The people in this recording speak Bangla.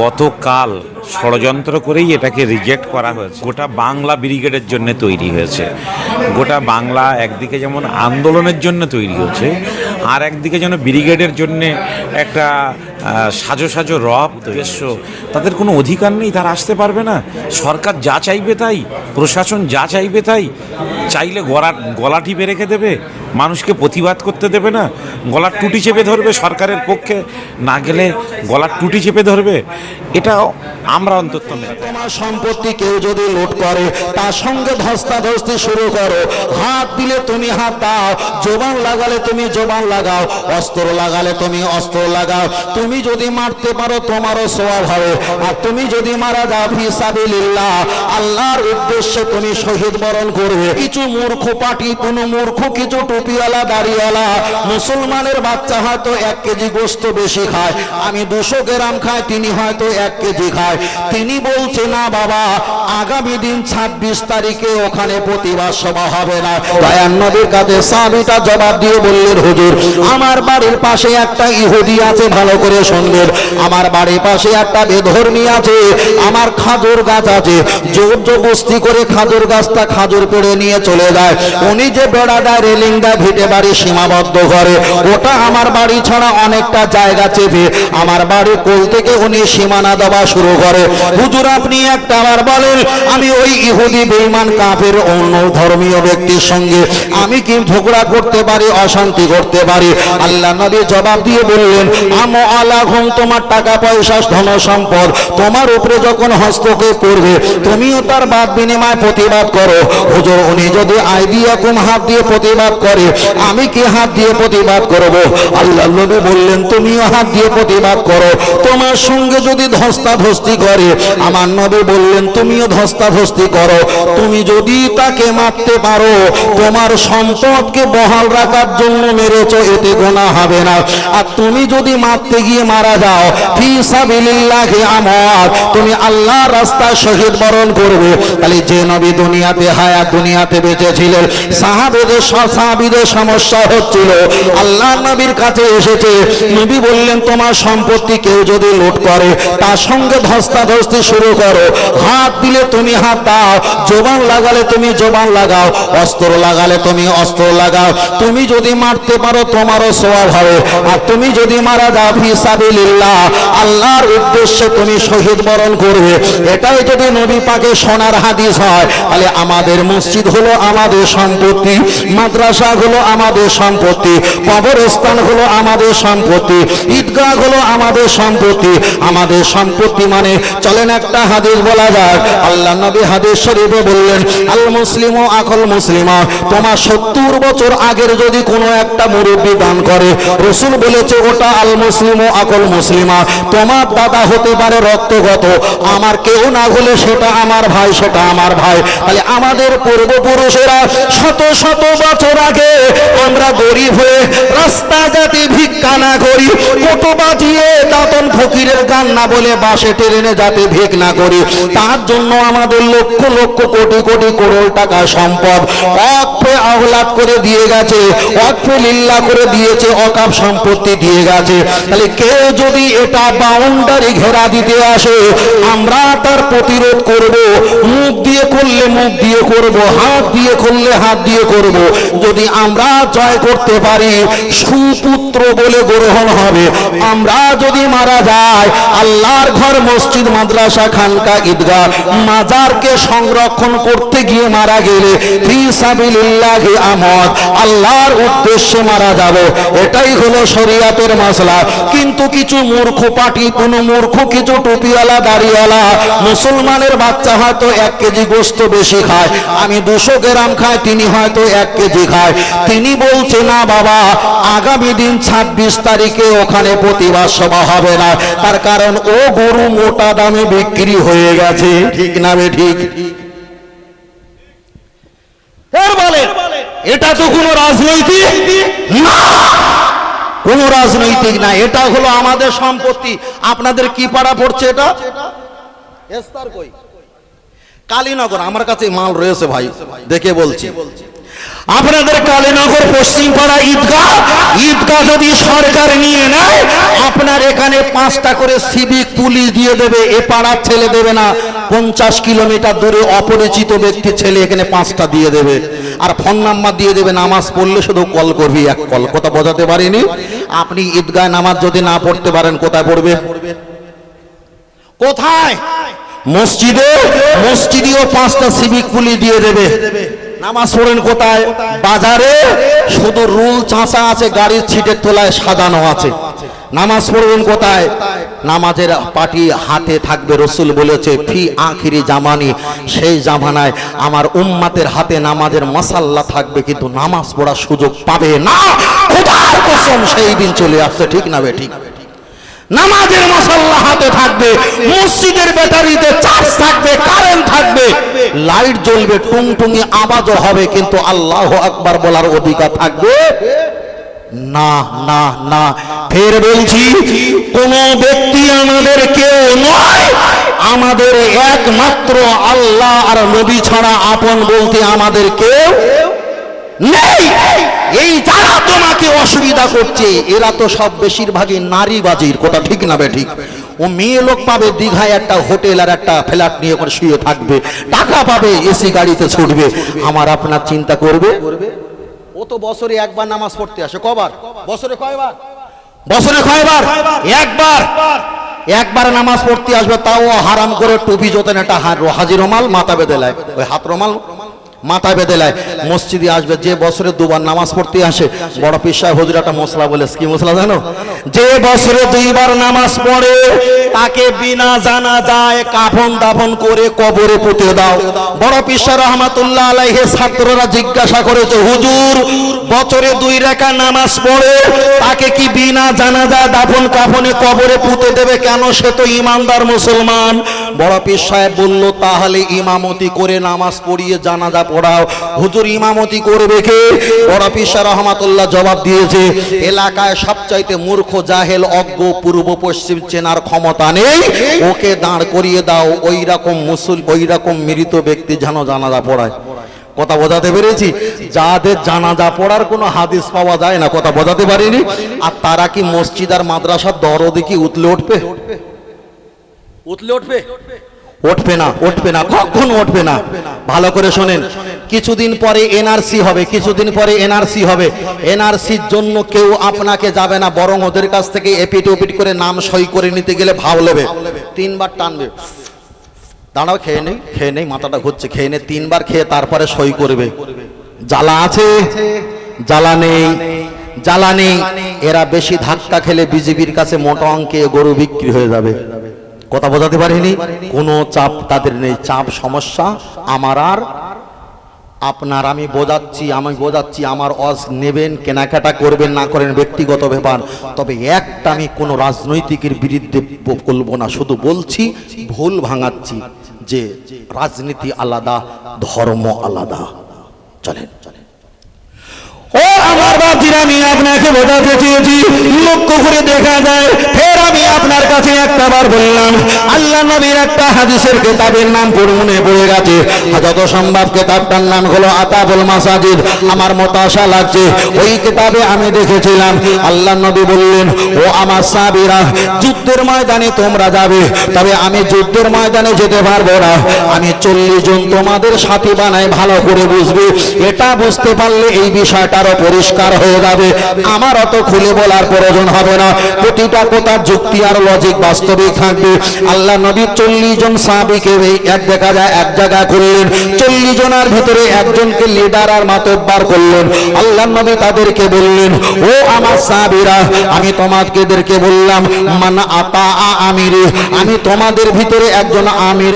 গতকাল ষড়যন্ত্র করেই এটাকে রিজেক্ট করা হয়েছে। গোটা বাংলা ব্রিগেডের জন্য তৈরি হয়েছে। গোটা বাংলা একদিকে যেমন আন্দোলনের জন্য তৈরি হয়েছে আর একদিকে যেন ব্রিগেডের জন্য একটা সাজো সাজো রব উদ্দেশ্য। তাদের কোনো অধিকার নেই, তারা আসতে পারবে না। সরকার যা চাইবে তাই, প্রশাসন যা চাইবে তাই। চাইলে গলা গলা টিপে দেবে। মানুষকে প্রতিবাদ করতে দেবে না? গলার টুটি চেপে ধরবে সরকারের পক্ষে? না গেলে গলার টুটি চেপে ধরবে? এটা আমরা অন্তত তোমার সম্পত্তি কেউ যদি লুট করে, তার সঙ্গে ধস্তাধস্তি শুরু করো। হাত দিলে তুমি হাত দাও, জোবান লাগালে তুমি জোবান লাগাও, অস্ত্র লাগালে তুমি অস্ত্র লাগাও। তুমি যদি মারতে পারো, তোমারও সোয়াব হবে। আর তুমি যদি মারা যাও ফিসাবিলিল্লাহ আল্লাহর উদ্দেশ্যে তুমি শহীদ বরণ করবে। কিছু মূর্খ পাটি কোনো মূর্খ কিছু টুপিওয়ালা, দাড়িওয়ালা, মুসলমানের বাচ্চা হয়তো এক কেজি গোস্ত বেশি খায়। আমি দুশো গ্রাম খাই, তিনি হয়তো এক কেজি খায়। তিনি বলছে, না বাবা, আগামী দিন ছাব্বিশ তারিখে ওখানে প্রতিবাদ সভা হবে না। দয়ান কাছে সাবিটা জবাব দিয়ে বললেন, হুজুর, আমার বাড়ির পাশে একটা ইহুদি আছে, ভালো করে শুনবেন। আমার বাড়ির পাশে একটা বেধর্মী আছে, আমার খাজুর গাছ আছে। জোর জবস্তি করে খাজুর গাছটা খাজুর পেড়ে নিয়ে চলে যায়। উনি যে বেড়া দেয় রেলিং দেয় ভিটে বাড়ি সীমাবদ্ধ করে ওটা আমার বাড়ি ছাড়া অনেকটা জায়গা চেপে। আমার বাড়ির কোল থেকে উনি সীমানা দেওয়া শুরু করে। হুজুর, আপনি একটা আবার বলেন, আমি ওই ইহুদি বেঈমান কাফের অন্য ধর্মীয় ব্যক্তির সঙ্গে আমি কি ঝগড়া করতে পারি, অশান্তি করতে পারি? আল্লাহ নবী জবাব দিয়ে বললেন, আমো আলাঘম তোমার টাকা পয়সা ধন সম্পদ। তোমার উপরে যখন হস্তক্ষেপ করবে, তুমিও তার বাদ বিনিময় প্রতিবাদ করো। হুজুর, উনি যদি আই দিয়ে কুম হাত দিয়ে প্রতিবাদ করে আমি কি হাত দিয়ে প্রতিবাদ করব? আল্লাহ নবী বললেন, তুমিও হাত দিয়ে প্রতিবাদ করো। তোমার সঙ্গে যদি ধস্তাধস্তি করে, আমার নবী বললেন, তুমিও ধস্তাধস্তি করো। তুমি যদি তাকে মারতে পারো, তোমার সম্পদকে বহাল রাখার জন্য মেরেছো, এতে গোনা হবে না। আর তুমি যদি মারতে গিয়ে মারা যাও, ফি সাবিলিল্লাহি আমওয়াত, তুমি আল্লাহর রাস্তায় শহীদ বরণ করবে। তাহলে যে নবী দুনিয়াতে, হায়াত দুনিয়াতে বেঁচে ছিলেন, সাহাবেদের সব সাহাবীদের সমস্যা হচ্ছিল। আল্লাহ নবীর কাছে এসেছে। নবী বললেন, তোমার সম্পত্তি কেউ যদি লুট করে, তার সঙ্গে ধস্তাধস্তি শুরু করো। হাত দিলে তুমি হাত দাও, জোবান লাগালে তুমি জোবান লাগাও, অস্ত্র লাগালে তুমি অস্ত্র লাগাও। তুমি যদি মারতে পারো, তোমারও সোয়াব হবে। আর তুমি যদি মারা যাও ফিসাবিলিল্লাহ আল্লাহর উদ্দেশ্যে তুমি শহীদ বরণ করবে। এটাই যদি নবী পাকে সোনার হাদিস হয়, তাহলে আমাদের মসজিদ হলো আমাদের সম্পত্তি। মাদ্রাসা হলো আমাদের সম্পত্তি, কবরস্থান হলো আমাদের সম্পত্তি, ঈদগাহ হলো আমাদের সম্পত্তি। আমাদের সম্পত্তি মানে চলেন একটা হাদিস বলা যাক। আল্লাহ নবী হাদিস শরীফে বললেন, আল মুসলিম আকল মুসলিমা, তোমার সত্তর বছর আগের যদি কোনো একটা মুরব্বী দান করে, রসুল বলেছে ওটা আল মুসলিম ও আকল মুসলিমা, তোমার দাদা হতে পারে রক্তগত, আমার কেউ না হলে সেটা আমার ভাই, সেটা আমার ভাই। তাহলে আমাদের পূর্বপুরুষেরা শত শত বছর আগে আমরা গরিব হয়ে রাস্তাঘাটে ভিক্ষা না করি, কোটো বাজিয়ে দাতন ফকিরের গান বলে বাসে ট্রেনে যাতে ভিক না করি। তার জন্য আমাদের লক্ষ লক্ষ কোটি কোটি করোড় টাকা সম্পদ অক্ষে আহ্লাদ করে দিয়ে গেছে অক্ষে করে দিয়েছে, অকাপ সম্পত্তি দিয়ে গেছে। তাহলে কেউ যদি এটা বাউন্ডারি ঘেরা দিতে আসে, আমরা তার প্রতিরোধ করব। মুখ দিয়ে করলে মুখ দিয়ে করব, হাত দিয়ে করলে হাত দিয়ে করব। যদি আমরা জয় করতে পারি, সুপুত্র বলে গ্রহণ হবে। আমরা যদি মারা যায় আল্লাহর ঘর মসজিদ মাদ্রাসা খানকা ঈদগাহ মাজারকে সংরক্ষণ করতে গিয়ে মারা গেলে, ফি আমদ আল্লাহর উদ্দেশ্যে মারা যাব। এটাই হলো শরিয়াতের মাসলা। কিন্তু কিছু মূর্খ পাটি কোন মূর্খ, কিছু টুপিওয়ালা, দাড়িওয়ালা, মুসলমানের বাচ্চা হয়তো এক কেজি গোস্ত বেশি খায়। আমি দুশো গ্রাম খাই, তিনি হয়তো এক কেজি খায়। তিনি বলছে, না বাবা, আগামী দিন ছাব্বিশ তারিখে ওখানে প্রতিবাদ সভা হবে না। তার কারণ ও গরু মোটা দামে বিক্রি হয়ে গেছে। ঠিক না ঠিক? এটা তো কোনো রাজনৈতিক কোন রাজনৈতিক না, এটা হলো আমাদের সম্পত্তি। আপনাদের কি পাড়া পড়ছে এটা? কালীনগর, আমার কাছে মাল রয়েছে ভাই, দেখে বলছি। আপনাদের কালীনগর পশ্চিমপাড়া ঈদগাহ ঈদগাহ যদি সরকার নিয়ে নেয়, আপনার এখানে পাঁচটা করে সিভিক পুলিশ দিয়ে দেবে, এ পাড়ার ছেলে দেবে না। পঞ্চাশ কিলোমিটার দূরে অপরিচিত ব্যক্তি ছেলে এখানে পাঁচটা দিয়ে দেবে। আর ফোন নাম্বার দিয়ে দেবে, নামাজ পড়লে শুধু কল করবি, এক কল। কথা বোঝাতে পারিনি? আপনি ঈদগাহ নামাজ যদি না পড়তে পারেন, কোথায় পড়বে? কোথায়? মসজিদে? মসজিদেও পাঁচটা সিভিক পুলিশ দিয়ে দেবে। নামাজ পড়েন কোথায়? বাজারে। শুধু রুল চাঁচা আছে, গাড়ির ছিটের তোলায় সাজানো আছে। নামাজ পড়বেন কোথায়? নামাজের পাটি হাতে থাকবে, রসুল বলেছে, ফি আখিরি জামানি। সেই জামানায় আমার উম্মাতের হাতে নামাজের মশাল্লা থাকবে, কিন্তু নামাজ পড়ার সুযোগ পাবে না। সেই দিন চলে আসছে, ঠিক না বে, ঠিক? নামাজের মশাল্লা হাতে থাকবে, মসজিদের ব্যাটারিতে চার্জ থাকবে, কারেন্ট থাকবে লাইট জ্বলবে টুংটুঙি আওয়াজও হবে, কিন্তু আল্লাহ আকবার বলার অধিকার থাকবে? না না না। ফের বলছি, কোন ব্যক্তি আমাদের কেউ নয়, আমাদের একমাত্র আল্লাহ আর নবী ছাড়া আপন বলতে আমাদের কেউ নেই। এই যারা তোমাকে অসুবিধা করছে, এরা তো সব বেশিরভাগই নারীবাজির, কথা ঠিক না বে ঠিক? ও মেয়ে লোক পাবে দীঘায় একটা হোটেল আর একটা ফ্ল্যাট নিয়ে করে শুয়ে থাকবে। টাকা পাবে এসি গাড়িতে ছুটবে। আমার আপনার চিন্তা করবে? ও তো বছরে একবার নামাজ পড়তে আসে। কবার? বছরে কয়বার? বছরে কয়বার? একবার। একবার। নামাজ পড়তে আসবে তাও হারাম করে টুপি জোতেন একটা হাজির হাজি রমাল মাথা বেঁধে লায় ওই হাত রমাল মাথা বেঁধে লায় মসজিদে আসবে, যে বছরে দুবার নামাজ পড়তে আসে, বড় পিসায় হুজুর একটা মশলা বলে, কি মশলা জানো? যে বছরে দুইবার নামাজ পড়ে, তাকে বিনা জানা যায় কাফন দাফন করে কবরে পুঁতে দাও। বড় পিসা রহমাতুল্লাহ আলাইহে ছাত্ররা জিজ্ঞাসা করেছে, হুজুর, বছরে দুই রেখা নামাজ পড়ে, তাকে কি বিনা জানা যায় দাফন কাফনে কবরে পুঁতে দেবে কেন? সে তো ইমানদার মুসলমান। বড় পীর সাহেব বলল, তাহলে ইমামতি করে নামাজ পড়িয়ে জানাজা পড়াও। হুজুর ইমামতি করবে কে? বড় পীর সাহেব রহমাতুল্লাহ জবাব দিয়েছে, এলাকায় সবচাইতে মূর্খ জাহেল, অজ্ঞ পূর্ব পশ্চিম চেনার ক্ষমতা নেই। ওকে দাঁড় করিয়ে দাও ওই রকম মুসল ওই রকম মৃত ব্যক্তি যেন জানাজা পড়ায়। কথা বোঝাতে পেরেছি? যাদের জানাজা পড়ার কোনো হাদিস পাওয়া যায় না, কথা বোঝাতে পারিনি। আর তারা কি মসজিদ আর মাদ্রাসার দরদে কি উতলে উঠবে? উতলে উঠবে? উঠবে না উঠবে না, কখন উঠবে না। ভালো করে শোনেন। কিছুদিন পরে এনআরসি হবে, কিছুদিন পরে এনআরসি হবে। এনআরসির জন্য কেউ আপনাকে যাবে না, বরং ওদের কাছ থেকে এপিট ওপিট করে নাম সই করে নিতে গেলে ভাব নেবে। তিনবার টানবে। দাঁড়াও, খেয়ে নেই খেয়ে নেই, মাথাটা ঘুরছে। খেয়ে নে, তিনবার খেয়ে তারপরে সই করবে। জ্বালা আছে? জ্বালা নেই। জ্বালা নেই। এরা বেশি ধাক্কা খেলে বিজেপির কাছে মোটা অঙ্কে গরু বিক্রি হয়ে যাবে। কথা বোঝাতে পারিনি। কোনো চাপ তাদের নেই। চাপ সমস্যা। আমার আর আপনার আমি বোঝাচ্ছি আমি বোঝাচ্ছি, আমার অজ নেবেন, কেনাকাটা করবেন, না করেন, ব্যক্তিগত ব্যাপার। তবে একটা আমি কোনো রাজনৈতিকের বিরুদ্ধে বলব না। শুধু বলছি, ভুল ভাঙাচ্ছি যে রাজনীতি আলাদা, ধর্ম আলাদা। চলেন। ও আমার বাপজিরা আমি আপনাকে বোঝাতে চেয়েছি, লক্ষ্য করে দেখা যায় আমি আপনার কাছে একটা বার বললাম, আল্লাহ নবীর একটা হাদিসের কেতাবের নাম মনে পড়ে গেছে। যত সম্ভব কেতাবটার নাম হলো আতাবুল মাসাজিদ। আমার মতো আশা লাগছে, ওই কেতাবে আমি দেখেছিলাম। আল্লাহ নবী বললেন, ও আমার সাবিরা যুদ্ধের ময়দানে তোমরা যাবে, তবে আমি যুদ্ধের ময়দানে যেতে পারব না। আমি চল্লিশ জন তোমাদের সাথী বানাই, ভালো করে বুঝবে। এটা বুঝতে পারলে এই বিষয়টারও পরিষ্কার হয়ে যাবে। আমার অত খুলে বলার প্রয়োজন হবে না। প্রতিটা কথার যুক্তি আর লজিক বাস্তবিক থাকবে। আল্লাহ নবী চল্লিশ জন সাহাবিকে এক দেখা যায়, এক জায়গা করলেন চল্লিশ জনের ভিতরে একজনকে লিডার আর মাতব্বার করলেন। আল্লাহ নবী তাদেরকে বললেন, ও আমার সাহাবিরা, আমি তোমাদেরকে বললাম, মান আতা আমিরে, আমি তোমাদের ভিতরে একজন আমির।